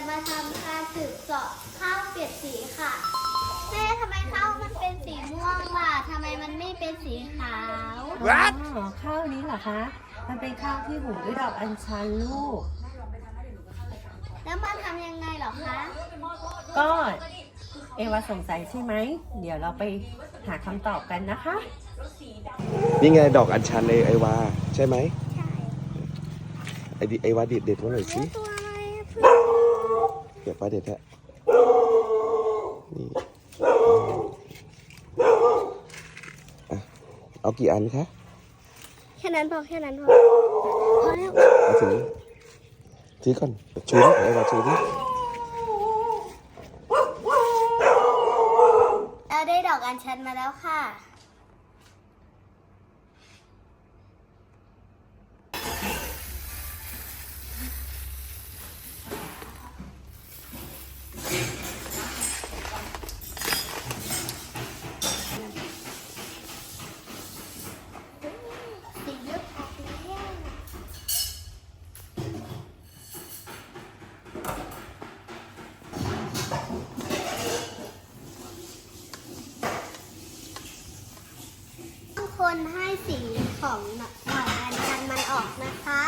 จะมาทำการสืบเสาะข้าวเปลี่ยนสีค่ะ แม่ทำไมข้าวมันเป็นสีม่วงล่ะทำไมมันไม่เป็นสีขาว What? อ๋ข้าวนี้เหรอคะ มันเป็นข้าวที่หุงด้วยดอกอัญชันลูก แล้วมาทำยังไงเหรอคะ ก็เอวาสงสัยใช่ไหม เดี๋ยวเราไปหาคำตอบกันนะคะ นี่ไงดอกอัญชันเลยไอวา ใช่ไหมใช่ไอดิไอวาดิดเด็ดมาหน่อยสิ ส เดี๋ยวป้าเด็ดฮะนี่อะเอากี่อันคะแค่นั้นพอแค่นั้นพอพอแล้วเอาถือถือก่อนชูดิไอวาชูดิเราได้ดอกอัญชันมาแล้วค่ะ สีเลือดออกแล้ว ต้อง คนให้สีของหน่อยอันชันมันออกนะคะ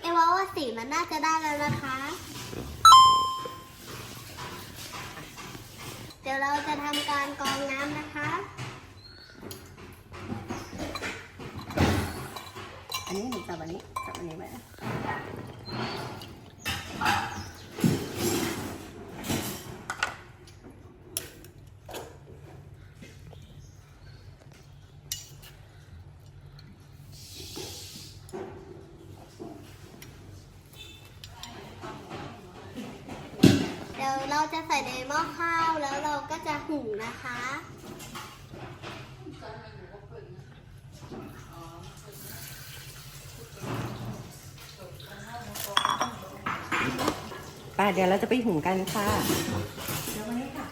เอว่าว่าสีมันน่าจะได้แล้วนะคะ เดี๋ยวเราจะทำการกรองน้ำนะคะ อันนี้หนูจับอันนี้จับอันนี้ไว้เดี๋ยวเราจะใส่ในหม้อข้าวแล้วเราก็จะหุงนะคะ ป่ะเดี๋ยวเราจะไปหุงกันค่ะเดี๋ยววันนี้ค่ะ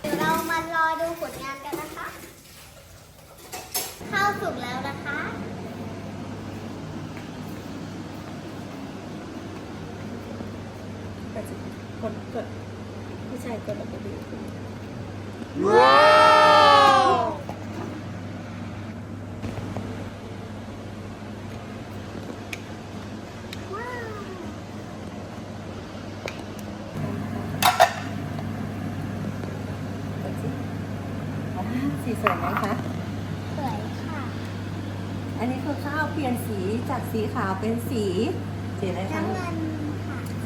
เดี๋ยวเรามารอดูผลงานกันนะคะ ข้าวสุกแล้วนะ คะกดกดกดผู้ชายกดแล้วก็ดูว้าวว้าวกดสิว้าวสีสวยไหมคะ สวยค่ะ อันนี้คือข้าวเปลี่ยนสีจากสีขาวเป็นสี สีอะไรคะน้ำเงินค่ะ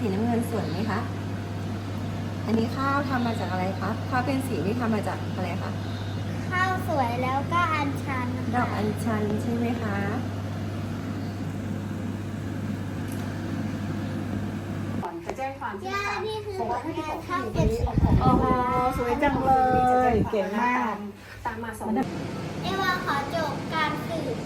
สีน้ำเงินสวยไหมคะ อันนี้ข้าวทำมาจากอะไรคะข้าวเป็นสีนี่ทำมาจากอะไรคะ ข้าวสวยแล้วก็อัญชันดอกอัญชันใช่ไหมคะไปแจ้งความที่ย่าค่ะนี่คือบอกผว่าลให้ไปงาขนอข้าวที่เก็บเอาของโอ้โหสวยจังเลย เก่งมาก ตามมาสองเอวาขอจบการสืบ